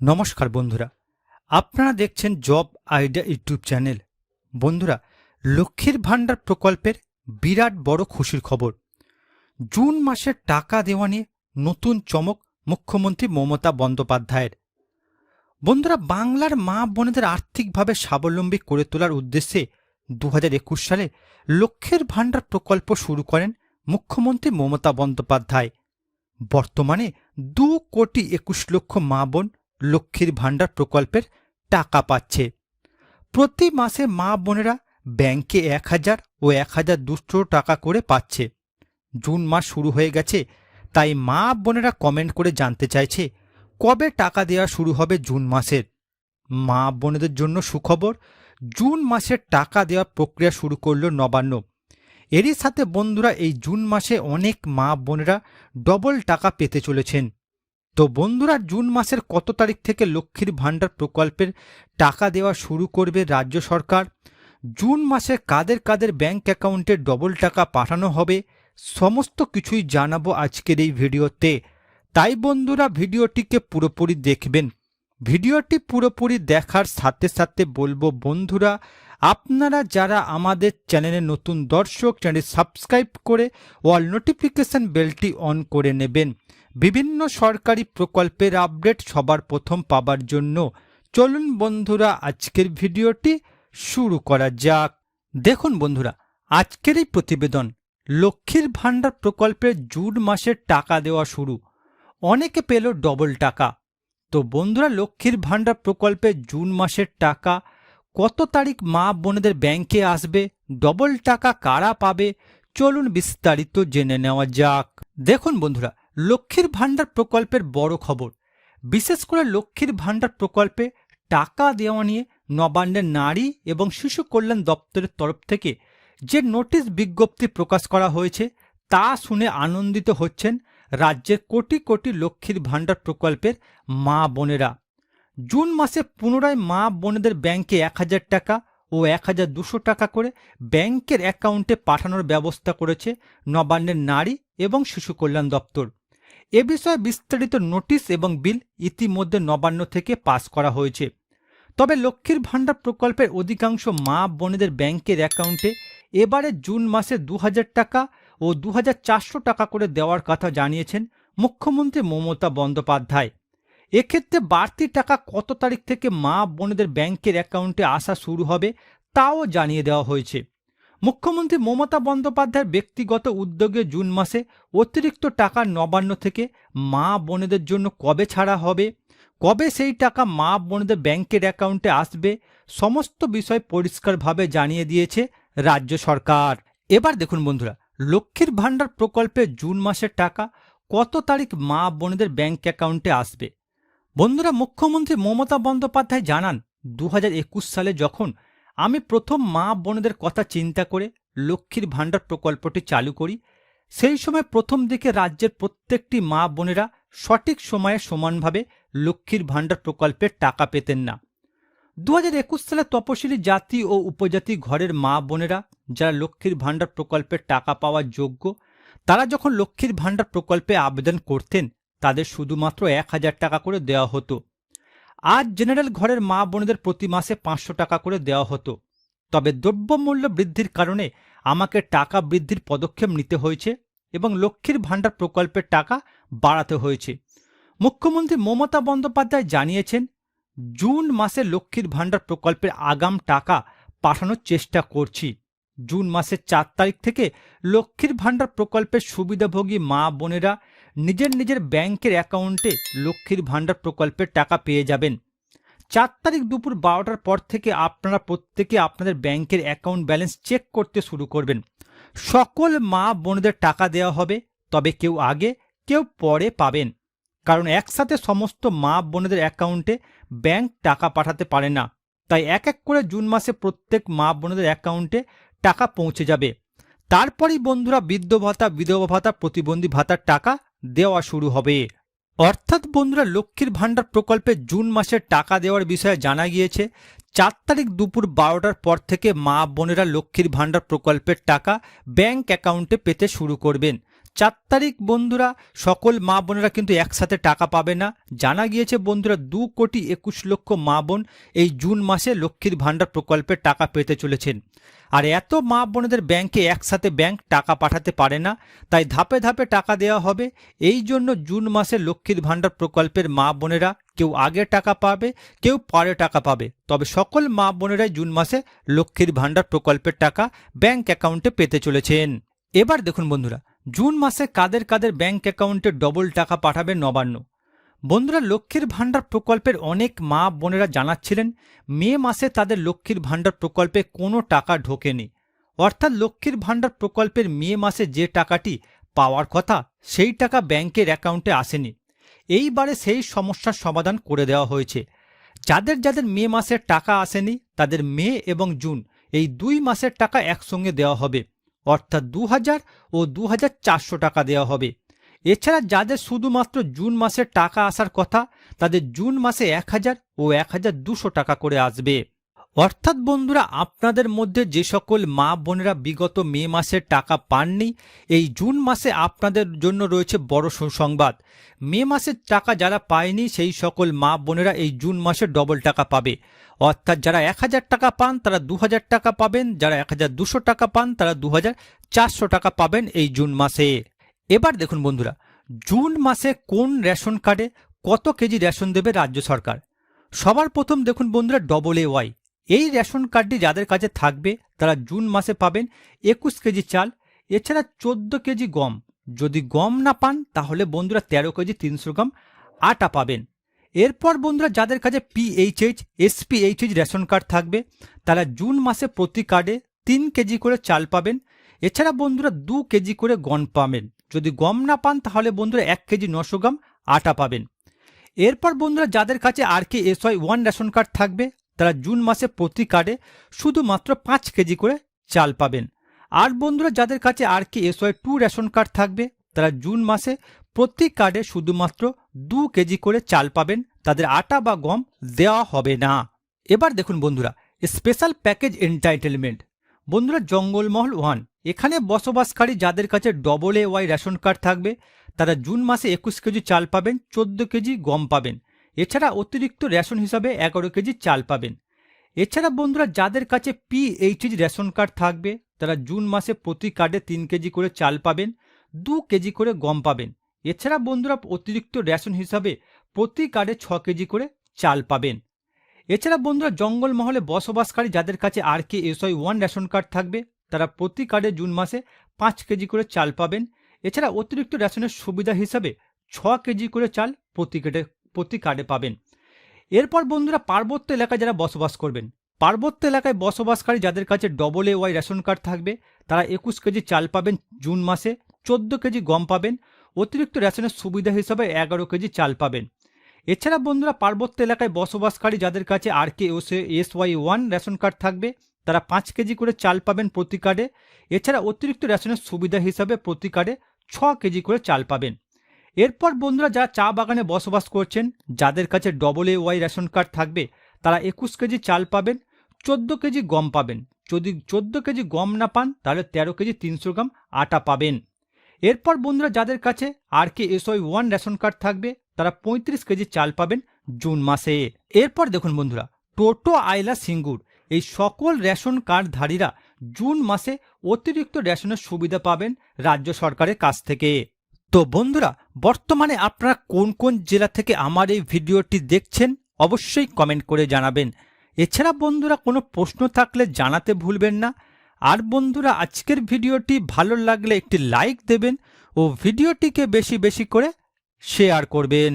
নমস্কার বন্ধুরা। আপনারা দেখছেন জব আইডিয়া ইউটিউব চ্যানেল। বন্ধুরা, লক্ষ্মীর ভাণ্ডার প্রকল্পের বিরাট বড় খুশির খবর। জুন মাসের টাকা দেওয়া নিয়ে নতুন চমক মুখ্যমন্ত্রী মমতা বন্দ্যোপাধ্যায়ের। বন্ধুরা, বাংলার মা বোনেদের আর্থিকভাবে স্বাবলম্বী করে তোলার উদ্দেশ্যে দু হাজার একুশ সালে লক্ষ্যের ভাণ্ডার প্রকল্প শুরু করেন মুখ্যমন্ত্রী মমতা বন্দ্যোপাধ্যায়। বর্তমানে দু কোটি একুশ লক্ষ মা বোন লক্ষ্মীর ভাণ্ডার প্রকল্পের টাকা পাচ্ছে। প্রতি মাসে মা বোনেরা ব্যাংকে এক হাজার ও এক হাজার দুশো টাকা করে পাচ্ছে। জুন মাস শুরু হয়ে গেছে, তাই মা বোনেরা কমেন্ট করে জানতে চাইছে, কবে টাকা দেওয়া শুরু হবে জুন মাসের? মা বোনেদের জন্য সুখবর, জুন মাসের টাকা দেওয়ার প্রক্রিয়া শুরু করল নবান্ন। এরই সাথে বন্ধুরা, এই জুন মাসে অনেক মা বোনেরা ডবল টাকা পেতে চলেছেন। তো বন্ধুরা, জুন মাসের কত তারিখ থেকে লক্ষ্মীর ভাণ্ডার প্রকল্পের টাকা দেওয়া শুরু করবে রাজ্য সরকার? জুন মাসে কাদের কাদের ব্যাংক অ্যাকাউন্টে ডবল টাকা পাঠানো হবে? সমস্ত কিছুই জানাব আজকের এই ভিডিওতে। তাই বন্ধুরা, ভিডিওটিকে পুরোপুরি দেখবেন। ভিডিওটি পুরোপুরি দেখার সাথে সাথে বলব বন্ধুরা আপনারা যারা আমাদের চ্যানেলে নতুন দর্শক চ্যানেল সাবস্ক্রাইব করে অল নোটিফিকেশন বেলটি অন করে নেবেন। বিভিন্ন সরকারি প্রকল্পের আপডেট সবার প্রথম পাবার জন্য চলুন বন্ধুরা, আজকের ভিডিওটি শুরু করা যাক। দেখুন বন্ধুরা, আজকের এই প্রতিবেদন লক্ষ্মীর ভাণ্ডার প্রকল্পের জুন মাসের টাকা দেওয়া শুরু। অনেকে পেল ডবল টাকা। তো বন্ধুরা, লক্ষ্মীর ভাণ্ডার প্রকল্পে জুন মাসের টাকা কত তারিখ মা বোনেদের ব্যাংকে আসবে, ডবল টাকা কারা পাবে, চলুন বিস্তারিত জেনে নেওয়া যাক। দেখুন বন্ধুরা, লক্ষ্মীর ভাণ্ডার প্রকল্পের বড় খবর। বিশেষ করে লক্ষ্মীর ভাণ্ডার প্রকল্পে টাকা দেওয়া নিয়ে নবান্নের নারী এবং শিশু কল্যাণ দপ্তরের তরফ থেকে যে নোটিশ বিজ্ঞপ্তি প্রকাশ করা হয়েছে, তা শুনে আনন্দিত হচ্ছেন রাজ্যের কোটি কোটি লক্ষ্মীর ভাণ্ডার প্রকল্পের মা বোনেরা। জুন মাসে পুনরায় মা বোনেদের ব্যাংকে এক হাজার টাকা ও এক হাজার দুশো টাকা করে ব্যাংকের অ্যাকাউন্টে পাঠানোর ব্যবস্থা করেছে নবান্নের নারী এবং শিশু কল্যাণ দপ্তর। এ বিষয়ে বিস্তারিত নোটিশ এবং বিল ইতিমধ্যে নবান্ন থেকে পাস করা হয়েছে। তবে লক্ষ্মীর ভাণ্ডার প্রকল্পের অধিকাংশ মা বোনেদের ব্যাংকের অ্যাকাউন্টে এবারে জুন মাসে দু হাজার টাকা ও দু হাজার চারশো টাকা করে দেওয়ার কথা জানিয়েছেন মুখ্যমন্ত্রী মমতা বন্দ্যোপাধ্যায়। এক্ষেত্রে বাড়তি টাকা কত তারিখ থেকে মা বোনেদের ব্যাংকের অ্যাকাউন্টে আসা শুরু হবে তাও জানিয়ে দেওয়া হয়েছে। মুখ্যমন্ত্রী মমতা বন্দ্যোপাধ্যায়ের ব্যক্তিগত উদ্যোগে জুন মাসে অতিরিক্ত টাকা নবান্ন থেকে মা বোনেদের জন্য কবে ছাড়া হবে, কবে সেই টাকা মা বোনেদের ব্যাংকের অ্যাকাউন্টে আসবে, সমস্ত বিষয় পরিষ্কারভাবে জানিয়ে দিয়েছে রাজ্য সরকার। এবার দেখুন বন্ধুরা, লক্ষ্মীর ভাণ্ডার প্রকল্পে জুন মাসের টাকা কত তারিখ মা বোনেদের ব্যাংক অ্যাকাউন্টে আসবে? বন্ধুরা, মুখ্যমন্ত্রী মমতা বন্দ্যোপাধ্যায় জানান দু হাজার একুশ সালে যখন আমি প্রথম মা বোনেদের কথা চিন্তা করে লক্ষ্মীর ভাণ্ডার প্রকল্পটি চালু করি, সেই সময় প্রথম দিকে রাজ্যের প্রত্যেকটি মা বোনেরা সঠিক সময়ে সমানভাবে লক্ষ্মীর ভাণ্ডার প্রকল্পের টাকা পেতেন না। দু হাজার একুশ সালে তপশিলি জাতি ও উপজাতি ঘরের মা বোনেরা যারা লক্ষ্মীর ভাণ্ডার প্রকল্পের টাকা পাওয়ার যোগ্য, তারা যখন লক্ষ্মীর ভাণ্ডার প্রকল্পে আবেদন করতেন তাদের শুধুমাত্র এক হাজার টাকা করে দেওয়া হতো। আজ জেনারেল ঘরের মা বোনেদের প্রতি মাসে পাঁচশো টাকা করে দেওয়া হতো। তবে দ্রব্যমূল্য বৃদ্ধির কারণে আমাকে টাকা বৃদ্ধির পদক্ষেপ নিতে হয়েছে এবং লক্ষ্মীর ভাণ্ডার প্রকল্পের টাকা বাড়াতে হয়েছে। মুখ্যমন্ত্রী মমতা বন্দ্যোপাধ্যায় জানিয়েছেন, জুন মাসে লক্ষ্মীর ভাণ্ডার প্রকল্পের আগাম টাকা পাঠানোর চেষ্টা করছি। জুন মাসের চার তারিখ থেকে লক্ষ্মীর ভাণ্ডার প্রকল্পের সুবিধাভোগী মা বোনেরা নিজের নিজের ব্যাংকের অ্যাকাউন্টে লক্ষ্মীর ভাণ্ডার প্রকল্পের টাকা পেয়ে যাবেন। চার তারিখ দুপুর বারোটার পর থেকে আপনারা প্রত্যেকে আপনাদের ব্যাংকের অ্যাকাউন্ট ব্যালেন্স চেক করতে শুরু করবেন। সকল মা বোনেদের টাকা দেওয়া হবে, তবে কেউ আগে, কেউ পরে পাবেন। কারণ একসাথে সমস্ত মা বোনেদের অ্যাকাউন্টে ব্যাংক টাকা পাঠাতে পারে না। তাই এক এক করে জুন মাসে প্রত্যেক মা বোনেদের অ্যাকাউন্টে টাকা পৌঁছে যাবে। তারপরেই বন্ধুরা বৃদ্ধ ভাতা, বিধবা ভাতা, প্রতিবন্ধী ভাতার টাকা দেওয়া শুরু হবে। অর্থাৎ বন্ধুরা, লক্ষ্মীর ভাণ্ডার প্রকল্পে জুন মাসের টাকা দেওয়ার বিষয়ে জানা গিয়েছে, চার তারিখ দুপুর বারোটার পর থেকে মা বোনেরা লক্ষ্মীর ভাণ্ডার প্রকল্পের টাকা ব্যাংক অ্যাকাউন্টে পেতে শুরু করবেন। চার তারিখ বন্ধুরা, সকল মা বোনেরা কিন্তু একসাথে টাকা পাবে না। জানা গিয়েছে বন্ধুরা, দু কোটি একুশ লক্ষ মা বোন এই জুন মাসে লক্ষ্মীর ভাণ্ডার প্রকল্পের টাকা পেতে চলেছেন। আর এত মা বোনেদের ব্যাংকে একসাথে ব্যাংক টাকা পাঠাতে পারে না, তাই ধাপে ধাপে টাকা দেওয়া হবে। এই জন্য জুন মাসে লক্ষ্মীর ভাণ্ডার প্রকল্পের মা বোনেরা কেউ আগে টাকা পাবে, কেউ পরে টাকা পাবে। তবে সকল মা বোনেরাই জুন মাসে লক্ষ্মীর ভাণ্ডার প্রকল্পের টাকা ব্যাংক অ্যাকাউন্টে পেতে চলেছেন। এবার দেখুন বন্ধুরা, জুন মাসে কাদের কাদের ব্যাংক অ্যাকাউন্টে ডবল টাকা পাঠাবে নবান্ন। বন্ধুরা, লক্ষ্মীর ভাণ্ডার প্রকল্পের অনেক মা বোনেরা জানাচ্ছিলেন, মে মাসে তাদের লক্ষ্মীর ভাণ্ডার প্রকল্পে কোনো টাকা ঢোকেনি। অর্থাৎ লক্ষ্মীর ভাণ্ডার প্রকল্পের মে মাসে যে টাকাটি পাওয়ার কথা, সেই টাকা ব্যাংকের অ্যাকাউন্টে আসেনি। এইবারে সেই সমস্যার সমাধান করে দেওয়া হয়েছে। যাদের যাদের মে মাসের টাকা আসেনি, তাদের মে এবং জুন এই দুই মাসের টাকা একসঙ্গে দেওয়া হবে। অর্থাৎ দু হাজার ও দু হাজার চারশো টাকা দেওয়া হবে। এছাড়া যাদের শুধুমাত্র জুন মাসের টাকা আসার কথা, তাদের জুন মাসে এক হাজার ও এক হাজার দুশো টাকা করে আসবে। অর্থাৎ বন্ধুরা, আপনাদের মধ্যে যে সকল মা বোনেরা বিগত মে মাসের টাকা পাননি, এই জুন মাসে আপনাদের জন্য রয়েছে বড় সুসংবাদ। মে মাসের টাকা যারা পায়নি, সেই সকল মা বোনেরা এই জুন মাসে ডবল টাকা পাবে। অর্থাৎ যারা এক হাজার টাকা পান, তারা দু হাজার টাকা পাবেন, যারা এক হাজার দুশো টাকা পান, তারা দু হাজার চারশো টাকা পাবেন এই জুন মাসে। এবার দেখুন বন্ধুরা, জুন মাসে কোন রেশন কার্ডে কত কেজি রেশন দেবে রাজ্য সরকার? সবার প্রথম দেখুন বন্ধুরা ডবল এ ওয়াই এই রেশন কার্ডটি যাদের কাছে থাকবে, তারা জুন মাসে পাবেন একুশ কেজি চাল, এছাড়া চোদ্দ কেজি গম। যদি গম না পান, তাহলে বন্ধুরা তেরো কেজি তিনশো গ্রাম আটা পাবেন। এরপর বন্ধুরা, যাদের কাছে পিএইচএইচ এসপিএইচএইচ রেশন কার্ড থাকবে, তারা জুন মাসে প্রতি কার্ডে তিন কেজি করে চাল পাবেন। এছাড়া বন্ধুরা, দু কেজি করে গম পাবেন। যদি গম না পান, তাহলে বন্ধুরা এক কেজি নশো গ্রাম আটা পাবেন। এরপর বন্ধুরা যাদের কাছে R K S Y one ration card থাকবে, তারা জুন মাসে প্রতি কার্ডে শুধুমাত্র পাঁচ কেজি করে চাল পাবেন। আর বন্ধুরা যাদের কাছে R K S Y two ration card থাকবে, তারা জুন মাসে প্রতি কার্ডে শুধুমাত্র দু কেজি করে চাল পাবেন, তাদের আটা বা গম দেওয়া হবে না। এবার দেখুন বন্ধুরা, স্পেশাল প্যাকেজ এন্টাইটেলমেন্ট। বন্ধুরা জঙ্গলমহল ওয়ান এখানে বসবাসকারী যাদের কাছে double A Y ration card থাকবে, তারা জুন মাসে একুশ কেজি চাল পাবেন, চোদ্দ কেজি গম পাবেন। এছাড়া অতিরিক্ত রেশন হিসাবে এগারো কেজি চাল পাবেন। এছাড়া বন্ধুরা, যাদের কাছে পিএইচএইচ রেশন কার্ড থাকবে, তারা জুন মাসে প্রতি কার্ডে তিন কেজি করে চাল পাবেন, দু কেজি করে গম পাবেন। এছাড়া বন্ধুরা, অতিরিক্ত রেশন হিসাবে প্রতি কার্ডে ছ কেজি করে চাল পাবেন। এছাড়া বন্ধুরা, জঙ্গলমহলে বসবাসকারী যাদের কাছে R K S I one ration card থাকবে তারা প্রতি কার্ডে জুন মাসে পাঁচ কেজি করে চাল পাবেন। এছাড়া অতিরিক্ত রেশনের সুবিধা হিসাবে ছ কেজি করে চাল প্রতি কার্ডে প্রতি কার্ডে পাবেন। এরপর বন্ধুরা পার্বত্য এলাকায় যারা বসবাস করবেন, পার্বত্য এলাকায় বসবাসকারী যাদের কাছে double A Y ration card থাকবে, তারা একুশ কেজি চাল পাবেন জুন মাসে, চোদ্দ কেজি গম পাবেন, অতিরিক্ত রেশনের সুবিধা হিসাবে এগারো কেজি চাল পাবেন। এছাড়া বন্ধুরা পার্বত্য এলাকায় বসবাসকারী যাদের কাছে R K S Y one ration card থাকবে তারা পাঁচ কেজি করে চাল পাবেন প্রতি কার্ডে। এছাড়া অতিরিক্ত রেশনের সুবিধা হিসাবে প্রতি কার্ডে ছ কেজি করে চাল পাবেন। এরপর বন্ধুরা যারা চা বাগানে বসবাস করছেন, যাদের কাছে double A Y ration card থাকবে, তারা একুশ কেজি চাল পাবেন, চোদ্দ কেজি গম পাবেন। যদি চোদ্দ কেজি গম না পান, তাহলে তেরো কেজি তিনশো গ্রাম আটা পাবেন। এরপর বন্ধুরা যাদের কাছে R K S Y one ration card থাকবে, তারা পঁয়ত্রিশ কেজি চাল পাবেন জুন মাসে। এরপর দেখুন বন্ধুরা, টোটো আইলা সিঙ্গুর। এই সকল রেশন কার্ডধারীরা জুন মাসে অতিরিক্ত রেশনের সুবিধা পাবেন রাজ্য সরকারের কাছ থেকে। তো বন্ধুরা, বর্তমানে আপনারা কোন কোন জেলা থেকে আমার এই ভিডিওটি দেখছেন অবশ্যই কমেন্ট করে জানাবেন। এছাড়া বন্ধুরা, কোনো প্রশ্ন থাকলে জানাতে ভুলবেন না। আর বন্ধুরা, আজকের ভিডিওটি ভালো লাগলে একটি লাইক দেবেন ও ভিডিওটিকে বেশি বেশি করে শেয়ার করবেন।